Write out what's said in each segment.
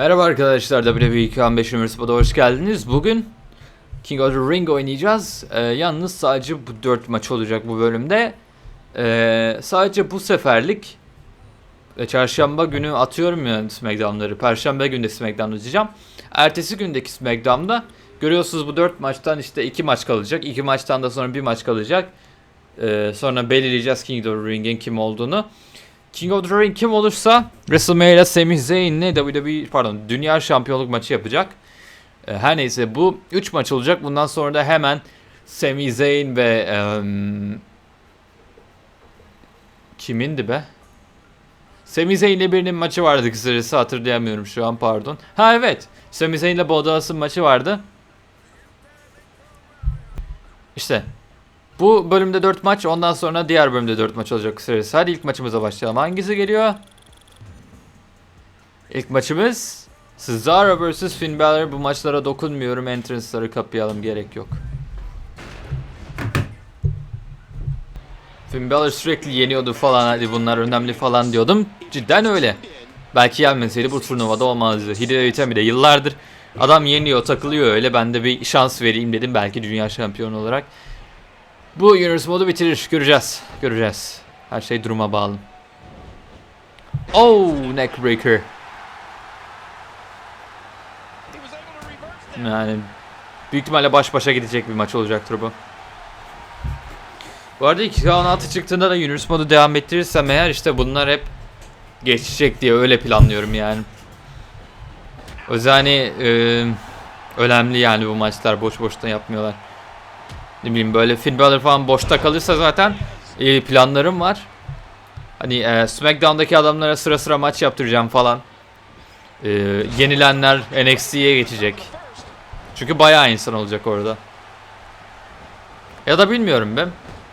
Merhaba arkadaşlar WWE 215 Üniversitesi'ne hoş geldiniz. Bugün King of the Ring oynayacağız. Ee, yalnız sadece bu 4 maç olacak bu bölümde. Ee, sadece bu seferlik e, çarşamba günü atıyorum ya SmackDown'ları. Perşembe günü de SmackDown atacağım. Ertesi gündeki SmackDown'da görüyorsunuz bu 4 maçtan işte 2 maç kalacak. 2 maçtan da sonra bir maç kalacak. Ee, sonra belirleyeceğiz King of the Ring'in kim olduğunu. King of the Ring kim olursa WrestleMania Sami Zayn'le WWE pardon Dünya Şampiyonluk maçı yapacak. Ee, her neyse bu 3 maç olacak. Bundan sonra da hemen Sami Zayn ve em, kimindi be? Sami Zayn'le birinin maçı vardı kısacası hatırlayamıyorum şu an pardon. Ha evet. Sami Zayn'le Bodas'ın maçı vardı. İşte bu bölümde 4 maç ondan sonra diğer bölümde 4 maç olacak kısacası. Hadi ilk maçımıza başlayalım. Hangisi geliyor? İlk maçımız Cesaro vs Finn Balor. Bu maçlara dokunmuyorum. Entrance'ları kapayalım gerek yok. Finn Balor sürekli yeniyordu falan hadi bunlar önemli falan diyordum. Cidden öyle. Belki yenmeseydi bu turnuvada olmazdı. Hideo de yıllardır adam yeniyor takılıyor öyle ben de bir şans vereyim dedim belki dünya şampiyonu olarak. Bu Universe modu bitirir. Göreceğiz. Göreceğiz. Her şey duruma bağlı. Oh, neckbreaker. Yani büyük ihtimalle baş başa gidecek bir maç olacaktır bu. Bu arada 2K16 çıktığında da Universe modu devam ettirirsem eğer işte bunlar hep geçecek diye öyle planlıyorum yani. O e, önemli yani bu maçlar boş boşta yapmıyorlar. Ne bileyim böyle Finn Balor falan boşta kalırsa zaten e, planlarım var. Hani e, SmackDown'daki adamlara sıra sıra maç yaptıracağım falan. E, yenilenler NXT'ye geçecek. Çünkü bayağı insan olacak orada. Ya da bilmiyorum ben.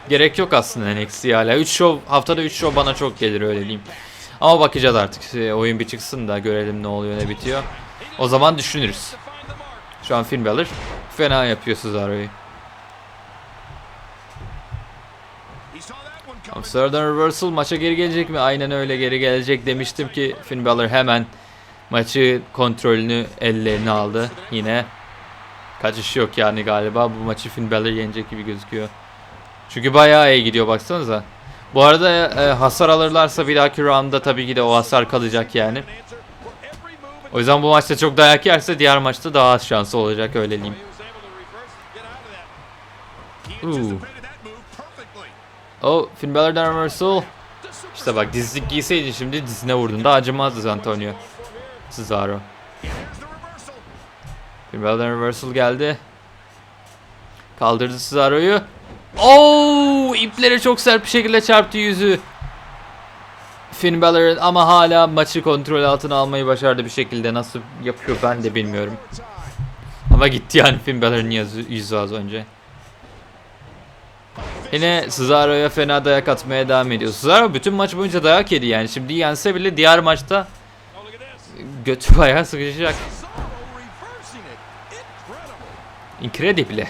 Gerek yok aslında NXT'ye hala. 3 show haftada 3 show bana çok gelir öyle diyeyim. Ama bakacağız artık. Oyun bir çıksın da görelim ne oluyor ne bitiyor. O zaman düşünürüz. Şu an Finn Balor fena yapıyor Cesaro'yu. Amsterdam Reversal maça geri gelecek mi? Aynen öyle geri gelecek demiştim ki Finn Balor hemen maçı kontrolünü ellerine aldı. Yine kaçış yok yani galiba bu maçı Finn Balor yenecek gibi gözüküyor. Çünkü bayağı iyi gidiyor baksanıza. Bu arada e, hasar alırlarsa bir dahaki roundda tabii ki de o hasar kalacak yani. O yüzden bu maçta çok dayak yerse diğer maçta daha az şansı olacak öyle diyeyim. Ooh. Oh, Finn Balor'dan reversal. İşte bak dizlik giyseydin şimdi dizine vurdun da acımazdı Antonio. Cesaro. Finn Balor'dan reversal geldi. Kaldırdı Cesaro'yu. Oh, iplere çok sert bir şekilde çarptı yüzü. Finn Balor ama hala maçı kontrol altına almayı başardı bir şekilde. Nasıl yapıyor ben de bilmiyorum. Ama gitti yani Finn Balor'ın yüzü az önce. Yine Cesaro'ya fena dayak atmaya devam ediyor. Cesaro bütün maç boyunca dayak yedi yani. Şimdi yense bile diğer maçta götü bayağı sıkışacak. Incredible.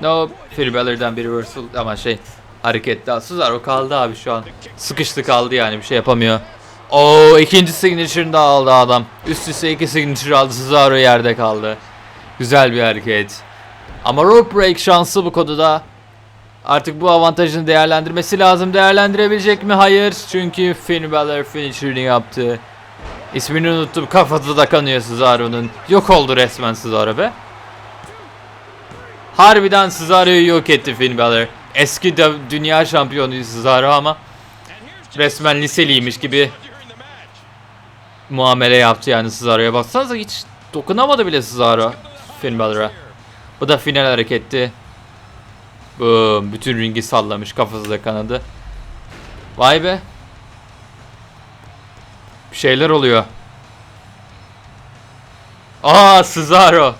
No, Finn Balor'dan bir reversal ama şey hareket daha. Cesaro kaldı abi şu an. Sıkıştı kaldı yani bir şey yapamıyor. Oo ikinci signature'ını da aldı adam. Üst üste iki signature aldı. Cesaro yerde kaldı. Güzel bir hareket. Ama rope break şansı bu konuda. Artık bu avantajını değerlendirmesi lazım. Değerlendirebilecek mi? Hayır. Çünkü Finn Balor finisher'ını yaptı. İsmini unuttum. Kafası da kanıyor Cesaro'nun. Yok oldu resmen Cesaro be. Harbiden Cesaro'yu yok etti Finn Balor. Eski de dünya şampiyonu Cesaro ama resmen liseliymiş gibi muamele yaptı yani Cesaro'ya. Baksanıza hiç dokunamadı bile Cesaro Finn Balor'a. Bu da final hareketti. Boom, bütün ringi sallamış kafası da kanadı. Vay be. Bir şeyler oluyor. Aa Cesaro.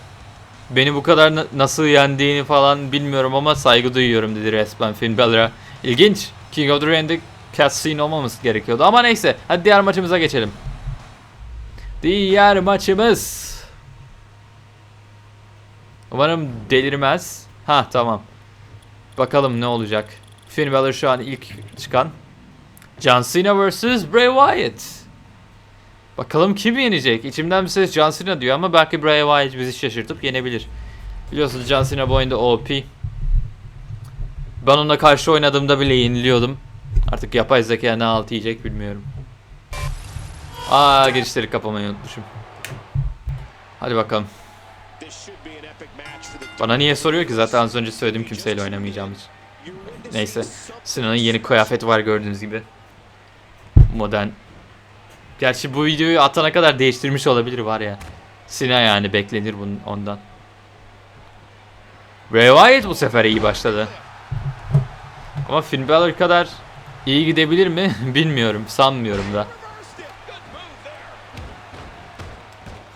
Beni bu kadar na- nasıl yendiğini falan bilmiyorum ama saygı duyuyorum dedi resmen Finn Balor'a. İlginç. King of the Ring'de cutscene olmaması gerekiyordu ama neyse. Hadi diğer maçımıza geçelim. Diğer maçımız. Umarım delirmez. Ha tamam. Bakalım ne olacak. Finn Balor şu an ilk çıkan. John Cena vs. Bray Wyatt. Bakalım kim yenecek? İçimden bir ses John Cena diyor ama belki Bray Wyatt bizi şaşırtıp yenebilir. Biliyorsunuz John Cena bu oyunda OP. Ben onunla karşı oynadığımda bile yeniliyordum. Artık yapay zeka ne altı yiyecek bilmiyorum. Aa girişleri kapamayı unutmuşum. Hadi bakalım. Bana niye soruyor ki zaten az önce söyledim kimseyle oynamayacağım için. Neyse. Sinan'ın yeni kıyafeti var gördüğünüz gibi. Modern. Gerçi bu videoyu atana kadar değiştirmiş olabilir var ya. Sinan yani beklenir bunun ondan. Wyatt bu sefer iyi başladı. Ama Finn Balor kadar iyi gidebilir mi bilmiyorum. Sanmıyorum da.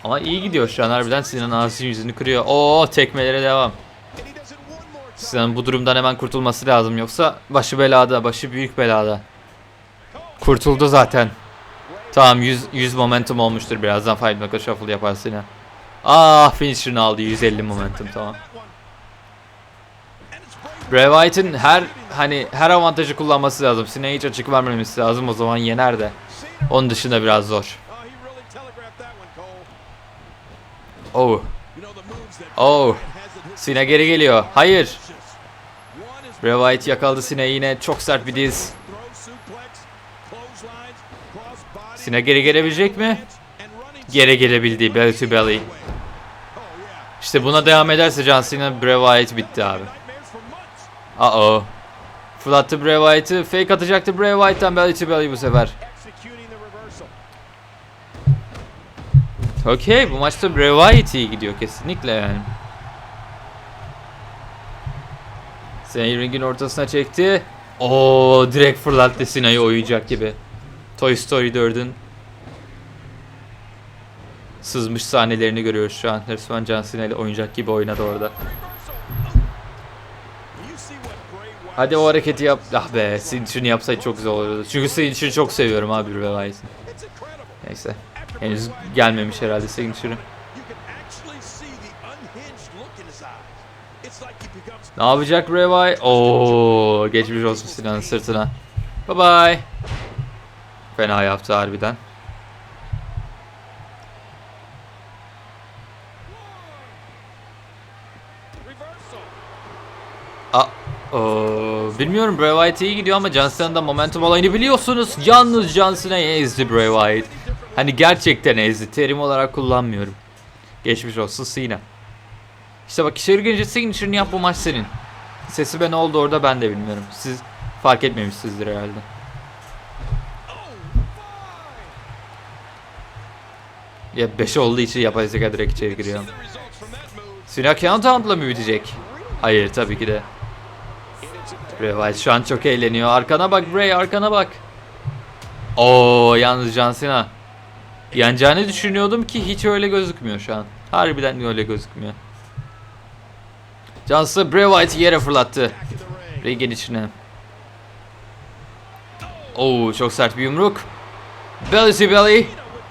Ama iyi gidiyor şu an harbiden Sinan ağzı yüzünü kırıyor. Oo tekmelere devam. Sinan bu durumdan hemen kurtulması lazım yoksa başı belada, başı büyük belada. Kurtuldu zaten. Tamam 100, 100 momentum olmuştur birazdan Five Knuckle Shuffle yapar Sinan. Ah finisher'ını aldı 150 momentum tamam. Bray Wyatt'ın her hani her avantajı kullanması lazım. Sinan'a hiç açık vermemesi lazım o zaman yener de. Onun dışında biraz zor. Oh. Oh. Sina geri geliyor. Hayır. Wyatt yakaladı Sina yine çok sert bir diz. Sina geri gelebilecek mi? Geri gelebildi belly to belly. İşte buna devam ederse John Cena Bray Wyatt bitti abi. Uh oh. Fırlattı Bray Wyatt'ı. Fake atacaktı Bray Wyatt'tan belly to belly bu sefer. Okey bu maçta Wyatt iyi gidiyor kesinlikle yani. Sina'yı ringin ortasına çekti. Oo direkt fırlattı Sina'yı oyuncak gibi. Toy Story 4'ün sızmış sahnelerini görüyoruz şu an. Resmen John Cena ile oyuncak gibi oynadı orada. Hadi o hareketi yap. Ah be, Sinchir'ini yapsaydı çok güzel olurdu. Çünkü Sinchir'i çok seviyorum abi Wyatt'ın. Neyse. Henüz gelmemiş herhalde Sinchir'i. Ne yapacak Wyatt? Oo, geçmiş olsun Sinan'ın sırtına. Bye bye. Fena yaptı harbiden. Aa, bilmiyorum Bray Wyatt iyi gidiyor ama John Cena'da momentum olayını biliyorsunuz. Yalnız John Cena'yı ezdi Bray Wyatt. Hani gerçekten ezdi. Terim olarak kullanmıyorum. Geçmiş olsun Cena. İşte bak içeri girince Signature'ını yap bu maç senin. Sesi ben oldu orada ben de bilmiyorum. Siz fark etmemişsinizdir herhalde. Ya 5 olduğu için yapay zeka direkt içeri giriyor. Sina countdown'la mı bitecek? Hayır tabii ki de. Wyatt şu an çok eğleniyor. Arkana bak Bray arkana bak. Oo yalnız John Cena. Yeneceğini düşünüyordum ki hiç öyle gözükmüyor şu an. Harbiden öyle gözükmüyor. John Cena Bray Wyatt'ı yere fırlattı. Ringin içine. Oo çok sert bir yumruk. Belly to belly.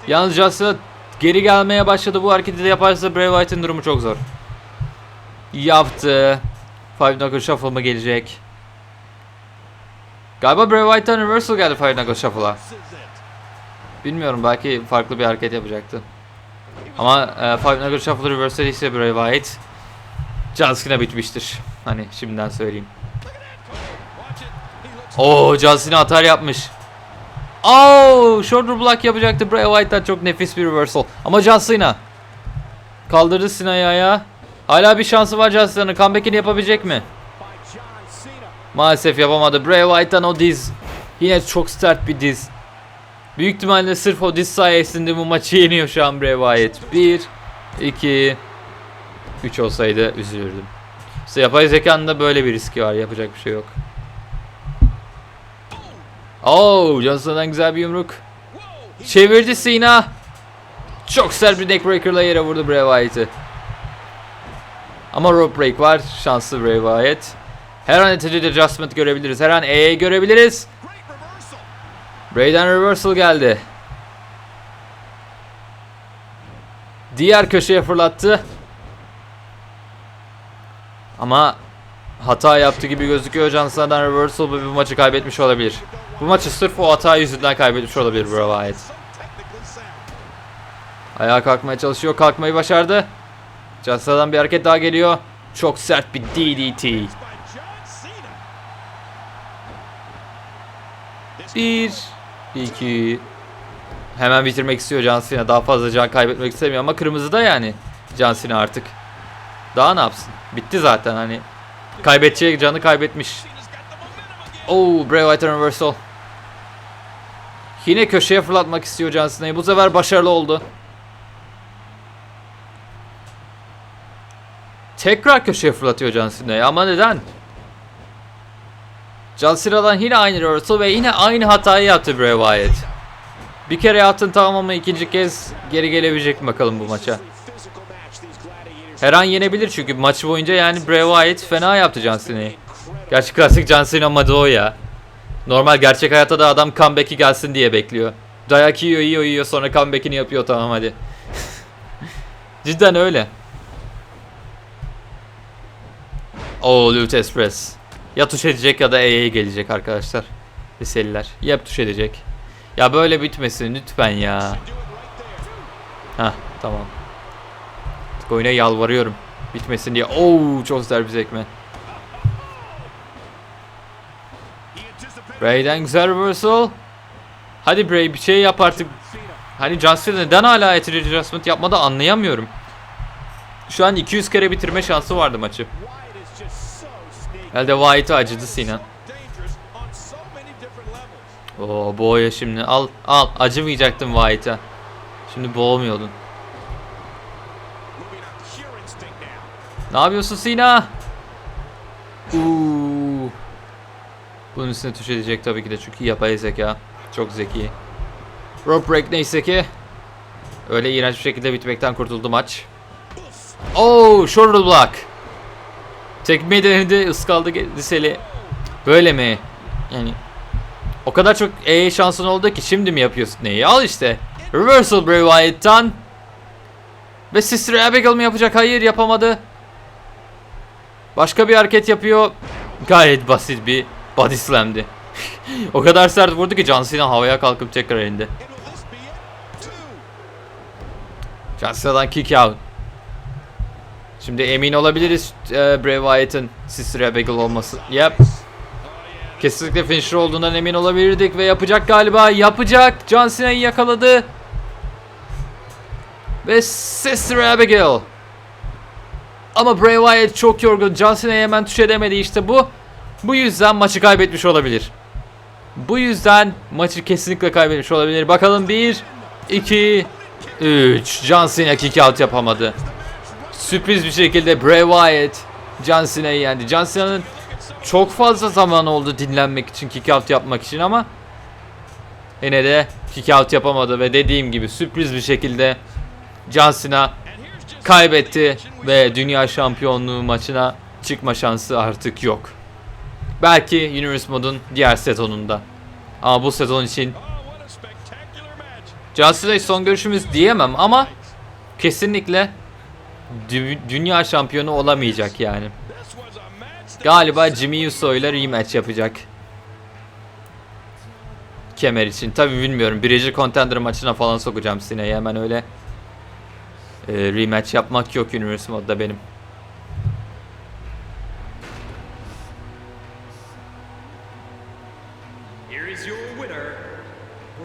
Yalnız John Cena geri gelmeye başladı. Bu hareketi de yaparsa Wyatt'ın durumu çok zor. Yaptı. Five Knuckle Shuffle mı gelecek? Galiba Wyatt'tan reversal geldi Five Knuckle Shuffle'a. Bilmiyorum belki farklı bir hareket yapacaktı. Ama e, Five Knuckle Shuffle reversal ise Bray Wyatt John bitmiştir. Hani şimdiden söyleyeyim. Oo John atar yapmış. Oo shoulder block yapacaktı Bray Wyatt'tan çok nefis bir reversal. Ama John kaldırdı Cena'yı ayağa. Hala bir şansı var John Cena'nın. Comeback'ini yapabilecek mi? Maalesef yapamadı. Bray Wyatt'tan o diz. Yine çok sert bir diz. Büyük ihtimalle sırf o diz sayesinde bu maçı yeniyor şu an Wyatt. 1, 2, 3 olsaydı üzülürdüm. İşte yapay zekanın da böyle bir riski var. Yapacak bir şey yok. Oh, Johnson'dan güzel bir yumruk. Çevirdi Cena. Çok sert bir neckbreaker'la yere vurdu Wyatt'ı. Ama rope break var. Şanslı Wyatt. Her an attitude adjustment görebiliriz. Her an E'ye görebiliriz. Bray'den reversal geldi. Diğer köşeye fırlattı. Ama hata yaptı gibi gözüküyor. John Cena'dan reversal ve bu maçı kaybetmiş olabilir. Bu maçı sırf o hata yüzünden kaybetmiş olabilir Bray Wyatt. Ayağa kalkmaya çalışıyor. Kalkmayı başardı. John Cena'dan bir hareket daha geliyor. Çok sert bir DDT. Bir, iki. Hemen bitirmek istiyor John Cena. Daha fazla can kaybetmek istemiyor ama kırmızıda yani John Cena artık. Daha ne yapsın? Bitti zaten hani. Kaybedeceği canı kaybetmiş. Oo, Bray Wyatt reversal. Yine köşeye fırlatmak istiyor John Cena'yı. Bu sefer başarılı oldu. Tekrar köşeye fırlatıyor John Cena'yı ama neden? Cena'dan yine aynı reversal ve yine aynı hatayı yaptı Bray Wyatt. Bir kere yaptın tamam ama ikinci kez geri gelebilecek mi bakalım bu maça. Her an yenebilir çünkü maç boyunca yani Bray Wyatt fena yaptı John Cena'yı. Gerçi klasik John Cena modu o ya. Normal gerçek hayatta da adam comeback'i gelsin diye bekliyor. Dayak yiyor yiyor yiyor sonra comeback'ini yapıyor tamam hadi. Cidden öyle. Oo Loot Express. Ya tuş edecek ya da E'ye gelecek arkadaşlar. Liseliler. Ya tuş edecek. Ya böyle bitmesin lütfen ya. Hah tamam. Artık oyuna yalvarıyorum. Bitmesin diye. Oo çok güzel bir sekme. Bray'den güzel reversal. Hadi Bray bir şey yap artık. Hani Cena neden hala Ether Adjustment yapmadı anlayamıyorum. Şu an 200 kere bitirme şansı vardı maçı. Elde Wyatt'a acıdı Cena. Oo boğuyor şimdi. Al al acımayacaktım Wyatt'a. Şimdi boğmuyordun. Ne yapıyorsun Cena? Uuu. Bunun üstüne tuş edecek tabii ki de çünkü yapay zeka. Çok zeki. Rope break neyse ki. Öyle iğrenç bir şekilde bitmekten kurtuldu maç. Oh, shoulder block. Tekmeyi denedi, ıskaldı liseli. Böyle mi? Yani o kadar çok E şansın oldu ki şimdi mi yapıyorsun neyi? Al işte. Reversal Bray Wyatt'tan. Ve Sister Abigail mi yapacak? Hayır yapamadı. Başka bir hareket yapıyor. Gayet basit bir body slam'di. o kadar sert vurdu ki John Cena havaya kalkıp tekrar indi. John Cena'dan kick out. Şimdi emin olabiliriz e, Bray Wyatt'ın Sister Abigail olması. Yep. Kesinlikle finisher olduğundan emin olabilirdik ve yapacak galiba. Yapacak. John Cena'yı yakaladı. Ve Sister Abigail. Ama Bray Wyatt çok yorgun. John Cena'ya hemen tuş edemedi işte bu. Bu yüzden maçı kaybetmiş olabilir. Bu yüzden maçı kesinlikle kaybetmiş olabilir. Bakalım 1, 2, 3. John Cena kick out yapamadı. Sürpriz bir şekilde Bray Wyatt John Cena'yı yendi. John Cena'nın çok fazla zaman oldu dinlenmek için, kick out yapmak için ama yine de kick out yapamadı ve dediğim gibi sürpriz bir şekilde John Cena kaybetti ve dünya şampiyonluğu maçına çıkma şansı artık yok. Belki Universe Mod'un diğer sezonunda. Ama bu sezon için John Cena'yı son görüşümüz diyemem ama kesinlikle dü- dünya şampiyonu olamayacak yani. Galiba Jimmy Uso ile rematch yapacak. Kemer için. Tabi bilmiyorum. Birinci contender maçına falan sokacağım Sina'yı. Hemen öyle e, rematch yapmak yok Universe modda benim. Here is your winner,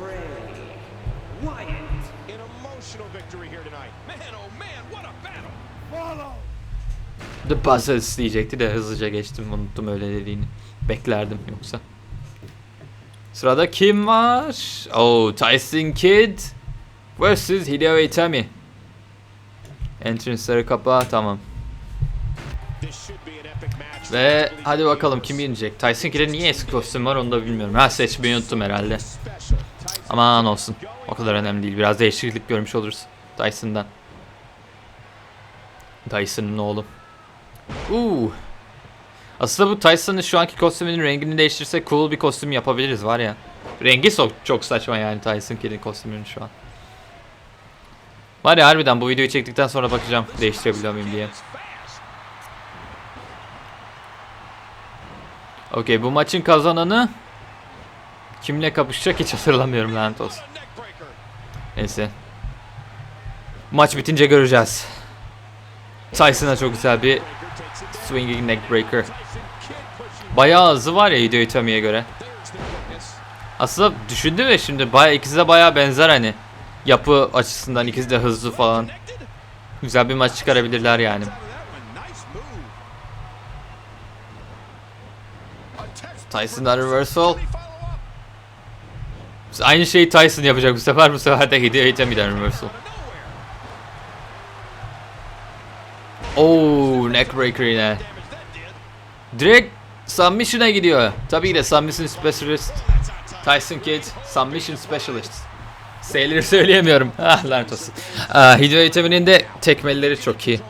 Bray. An emotional victory here tonight. Man, oh man, what a battle! Follow! The Buzzers diyecekti de hızlıca geçtim. Unuttum öyle dediğini. Beklerdim yoksa. Sırada kim var? Oh, Tyson Kidd vs. Hideo Itami. Entrance'ları kapa tamam. Ve hadi bakalım kim yenecek? Tyson Kidd'e niye eski kostüm var onu da bilmiyorum. Ha seçmeyi unuttum herhalde. Aman olsun. O kadar önemli değil. Biraz değişiklik görmüş oluruz Dyson'dan. Dyson'ın oğlu. Uuu. Aslında bu Tyson'ın şu anki kostümünün rengini değiştirsek cool bir kostüm yapabiliriz var ya. Rengi çok, çok saçma yani Tyson Kidd'in kostümünün şu an. Var ya harbiden bu videoyu çektikten sonra bakacağım değiştirebiliyor muyum diye. Okey bu maçın kazananı kimle kapışacak hiç hatırlamıyorum lanet olsun. Neyse. Maç bitince göreceğiz. Tyson'a çok güzel bir swinging neck breaker. Bayağı hızı var ya Hideo Itami'ye göre. Aslında düşündüm ya şimdi bayağı ikisi de bayağı benzer hani. Yapı açısından ikisi de hızlı falan. Güzel bir maç çıkarabilirler yani. Tyson'dan reversal. Aynı şeyi Tyson yapacak bu sefer. Bu sefer de Hideo Itami'den reversal. Oo, neckbreaker yine. Direkt submission'a gidiyor. Tabii de submission specialist. Tyson Kidd, submission specialist. Sayıları söyleyemiyorum. Ah lanet olsun. Hideo Itami'nin de tekmeleri çok iyi.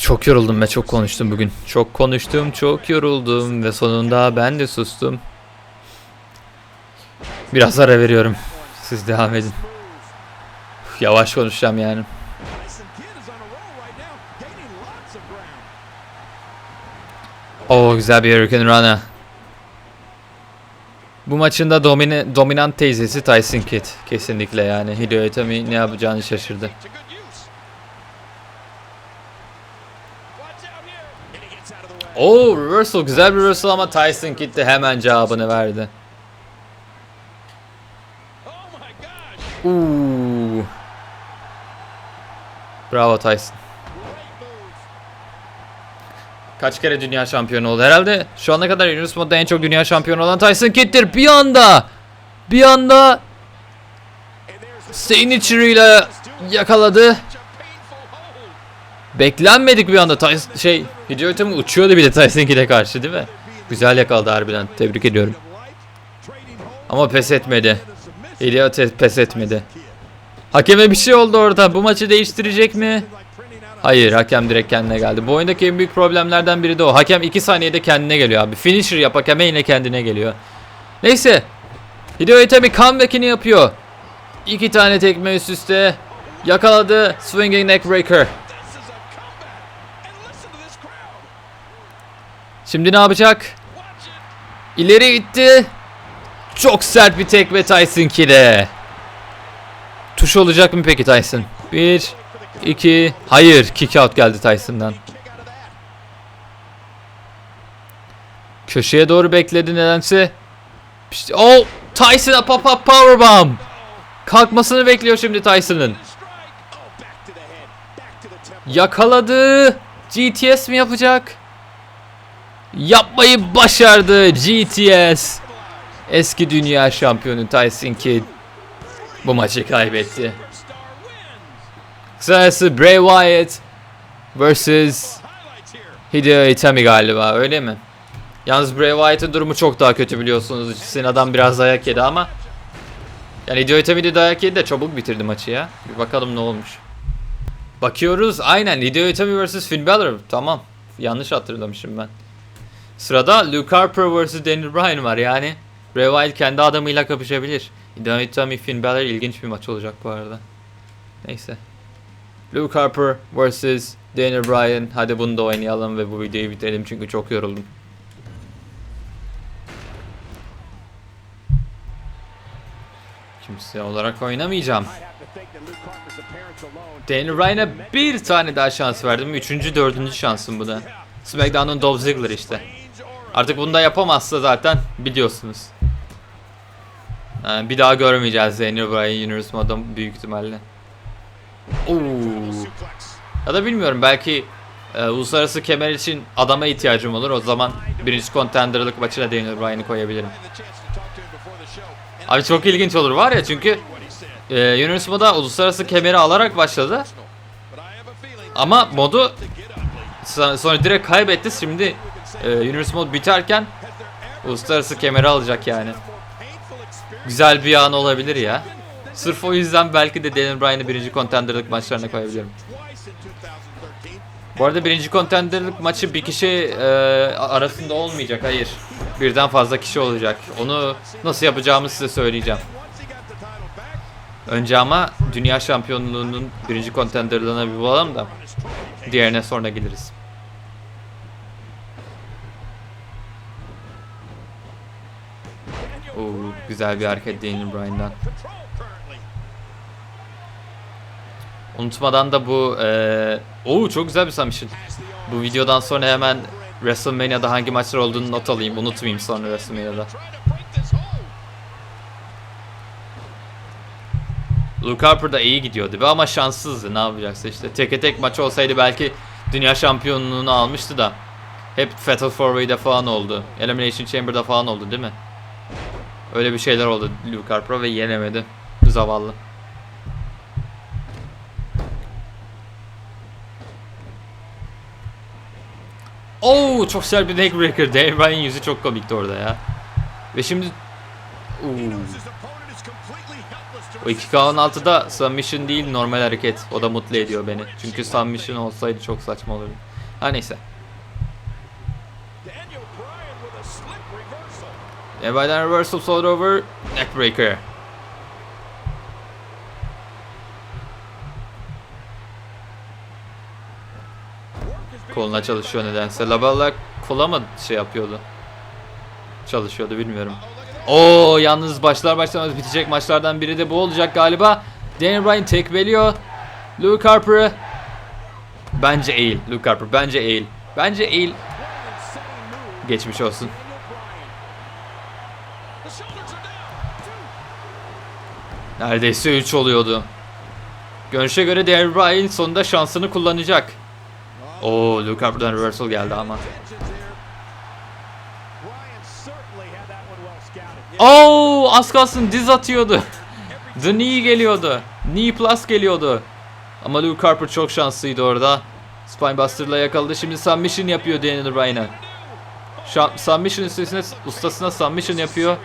Çok yoruldum ve çok konuştum bugün. Çok konuştum, çok yoruldum ve sonunda ben de sustum. Biraz ara veriyorum. Siz devam edin. Yavaş konuşacağım yani. Oo güzel bir Hurricane Run'a. Bu maçın da domine, dominant teyzesi Tyson Kidd. Kesinlikle yani. Hideo Itami ne yapacağını şaşırdı. Oo reversal güzel bir reversal ama Tyson Kidd de hemen cevabını verdi. Uuu. Bravo Tyson. Kaç kere dünya şampiyonu oldu? Herhalde şu ana kadar Yunus modda en çok dünya şampiyonu olan Tyson Kidd'tir. Bir anda bir anda Signature ile yakaladı. Beklenmedik bir anda Tyson şey Hideo Itami uçuyordu bile Tyson Kidd'e karşı değil mi? Güzel yakaladı harbiden. Tebrik ediyorum. Ama pes etmedi. Te- pes etmedi. Hakeme bir şey oldu orada. Bu maçı değiştirecek mi? Hayır hakem direkt kendine geldi. Bu oyundaki en büyük problemlerden biri de o. Hakem 2 saniyede kendine geliyor abi. Finisher yap hakeme yine kendine geliyor. Neyse. Hideo Itami comeback'ini yapıyor. İki tane tekme üst üste. Yakaladı. Swinging neckbreaker. Şimdi ne yapacak? İleri itti. Çok sert bir tekme Tyson Kidd'e. Tuş olacak mı peki Tyson? 1 2 Hayır, kick out geldi Tyson'dan. Köşeye doğru bekledi nedense. İşte, oh, Tyson'a pop up powerbomb. Kalkmasını bekliyor şimdi Tyson'ın. Yakaladı. GTS mi yapacak? Yapmayı başardı GTS. Eski dünya şampiyonu Tyson Kidd bu maçı kaybetti. Sırası Bray Wyatt vs Hideo Itami galiba öyle mi? Yalnız Bray Wyatt'ın durumu çok daha kötü biliyorsunuz. Sizin adam biraz dayak yedi ama yani Hideo Itami de dayak yedi de çabuk bitirdi maçı ya. Bir bakalım ne olmuş. Bakıyoruz aynen Hideo Itami vs Finn Balor. Tamam. Yanlış hatırlamışım ben. Sırada Luke Harper vs Daniel Bryan var yani. Wyatt kendi adamıyla kapışabilir. Itami Finn Balor ilginç bir maç olacak bu arada. Neyse. Luke Harper vs Daniel Bryan. Hadi bunu da oynayalım ve bu videoyu bitirelim çünkü çok yoruldum. Kimse olarak oynamayacağım. Daniel Bryan'a bir tane daha şans verdim. Üçüncü, dördüncü şansım bu da. SmackDown'un Dolph Ziggler işte. Artık bunu da yapamazsa zaten biliyorsunuz. Ha, bir daha görmeyeceğiz Daniel Bryan Universe modda büyük ihtimalle. Oo. Ya da bilmiyorum belki e, uluslararası kemer için adama ihtiyacım olur. O zaman birinci contenderlık maçına Daniel Bryan'ı koyabilirim. Abi çok ilginç olur var ya çünkü e, Universe moda uluslararası kemeri alarak başladı. Ama modu sonra direkt kaybetti. Şimdi e, Universe mod biterken uluslararası kemeri alacak yani. Güzel bir an olabilir ya. Sırf o yüzden belki de Daniel Bryan'ı birinci contenderlık maçlarına koyabilirim. Bu arada birinci contenderlık maçı bir kişi e, arasında olmayacak. Hayır. Birden fazla kişi olacak. Onu nasıl yapacağımı size söyleyeceğim. Önce ama dünya şampiyonluğunun birinci contenderlığına bir bulalım da diğerine sonra geliriz. Oo, güzel bir hareket Daniel Bryan'dan. Unutmadan da bu eee Oo çok güzel bir submission. Bu videodan sonra hemen WrestleMania'da hangi maçlar olduğunu not alayım. Unutmayayım sonra WrestleMania'da. Luke Harper da iyi gidiyordu be ama şanssızdı ne yapacaksın işte. Teke tek maç olsaydı belki dünya şampiyonluğunu almıştı da. Hep Fatal 4-Way'de falan oldu. Elimination Chamber'da falan oldu değil mi? Öyle bir şeyler oldu Luke Harper ve yenemedi. Zavallı. Oo çok güzel bir neckbreaker. Dave Bryan yüzü çok komikti orada ya. Ve şimdi O resist. 2K16'da submission değil normal hareket. O da mutlu ediyor beni. Çünkü submission olsaydı çok saçma olurdu. Her neyse. Daniel Bryan with a slip Never'den reversal float over. Neckbreaker. Koluna çalışıyor nedense. Labella kola mı şey yapıyordu? Çalışıyordu bilmiyorum. Oo yalnız başlar başlamaz bitecek maçlardan biri de bu olacak galiba. Daniel Bryan tekmeliyor. Luke Harper'ı. Bence eğil. Luke Harper bence eğil. Bence eğil. Geçmiş olsun. Neredeyse 3 oluyordu. Görünüşe göre Daniel Bryan sonunda şansını kullanacak. Oo Luke Harper'dan reversal geldi ama. Oo az kalsın diz atıyordu. The knee geliyordu. Knee plus geliyordu. Ama Luke Harper çok şanslıydı orada. Spinebuster'la yakaladı. Şimdi submission yapıyor Daniel Bryan'a. Submission üstesine, ustasına submission yapıyor.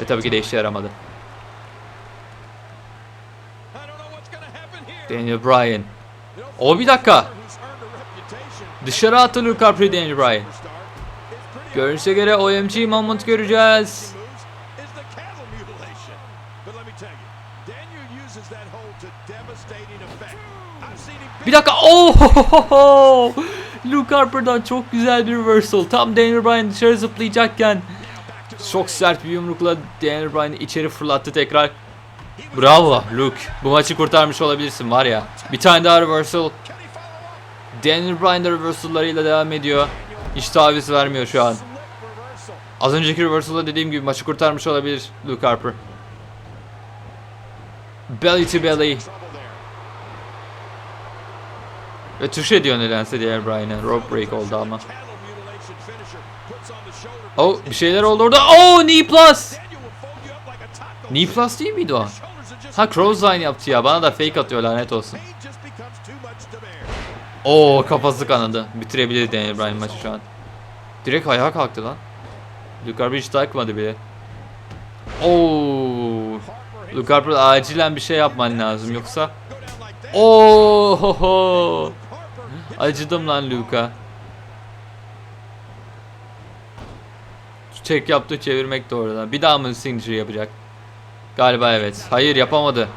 Ve tabii ki de işe yaramadı. Daniel Bryan. O bir dakika. Dışarı attı Luke Harper'ı Daniel Bryan. Görünüşe göre OMG moment göreceğiz. Bir dakika. Oh! Luke Harper'dan çok güzel bir reversal. Tam Daniel Bryan dışarı zıplayacakken çok sert bir yumrukla Daniel Bryan'ı içeri fırlattı tekrar. Bravo Luke. Bu maçı kurtarmış olabilirsin var ya. Bir tane daha reversal. Daniel Bryan reversallarıyla devam ediyor. Hiç taviz vermiyor şu an. Az önceki reversal'da dediğim gibi maçı kurtarmış olabilir Luke Harper. Belly to belly. Ve tuş ediyor nedense Daniel Bryan'a. Rope break oldu ama. Oh bir şeyler oldu orada. Oh knee plus. Knee plus değil miydi o? Ha Crowsline yaptı ya. Bana da fake atıyor lanet olsun. Oo kafası kanadı. Bitirebilir Daniel Bryan maçı şu an. Direkt ayağa kalktı lan. Luke Harper hiç takmadı bile. Oo. Luke Harper acilen bir şey yapman lazım yoksa. Oo. Acıdım lan Luke'a. Çek yaptı çevirmek de oradan. Bir daha mı signature yapacak? Galiba evet. Hayır yapamadı.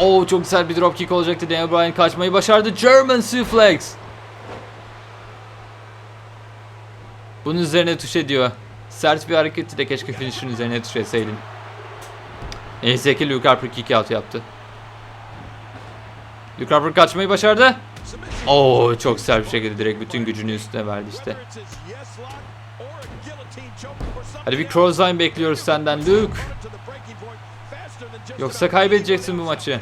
Oo çok güzel bir dropkick olacaktı. Daniel Bryan kaçmayı başardı. German suplex. Bunun üzerine tuş ediyor. Sert bir hareketti de keşke finishin üzerine tuş etseydin. Neyse ki Luke Harper kick out yaptı. Luke Harper kaçmayı başardı. Oo çok sert bir şekilde direkt bütün gücünü üstüne verdi işte. Hadi bir crossline bekliyoruz senden Luke. Yoksa kaybedeceksin bu maçı.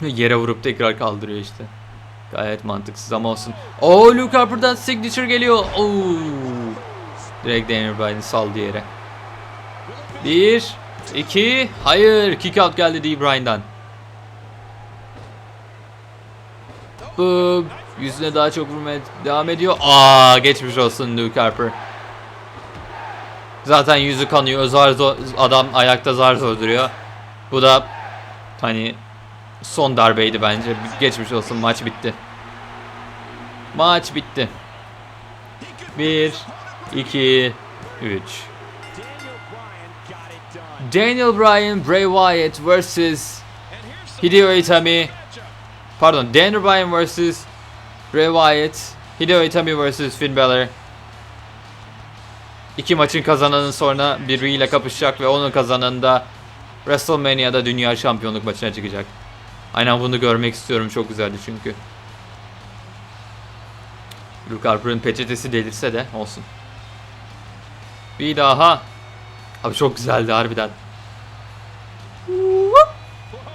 Yere vurup tekrar kaldırıyor işte. Gayet mantıksız ama olsun. Oo Luke Harper'dan signature geliyor. Oo. Direkt Daniel Bryan'ı saldı yere. Bir, iki, hayır kick out geldi D. Bryan'dan. Bu yüzüne daha çok vurmaya devam ediyor. Aa geçmiş olsun Luke Harper. Zaten yüzü kanıyor. Zar zor, adam ayakta zar zor duruyor. Bu da hani son darbeydi bence. Geçmiş olsun maç bitti. Maç bitti. Bir, iki, üç. Daniel Bryan Bray Wyatt vs. Hideo Itami. Pardon, Daniel Bryan vs. Bray Wyatt. Hideo Itami vs. Finn Balor. İki maçın kazananı sonra birbiriyle kapışacak ve onun kazananı da WrestleMania'da dünya şampiyonluk maçına çıkacak. Aynen bunu görmek istiyorum. Çok güzeldi çünkü. Luke Harper'ın peçetesi delirse de olsun. Bir daha. Abi çok güzeldi harbiden.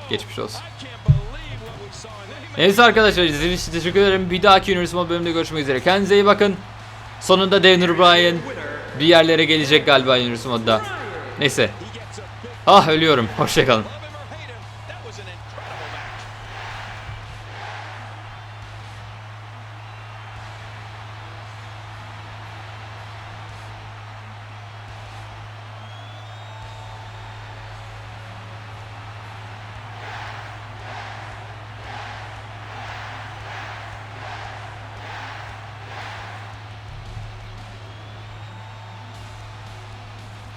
Geçmiş olsun. Neyse arkadaşlar izlediğiniz için teşekkür ederim. Bir dahaki Universal bölümde görüşmek üzere. Kendinize iyi bakın. Sonunda Daniel Bryan bir yerlere gelecek galiba Universal modda. Neyse. Ah ölüyorum. Hoşçakalın.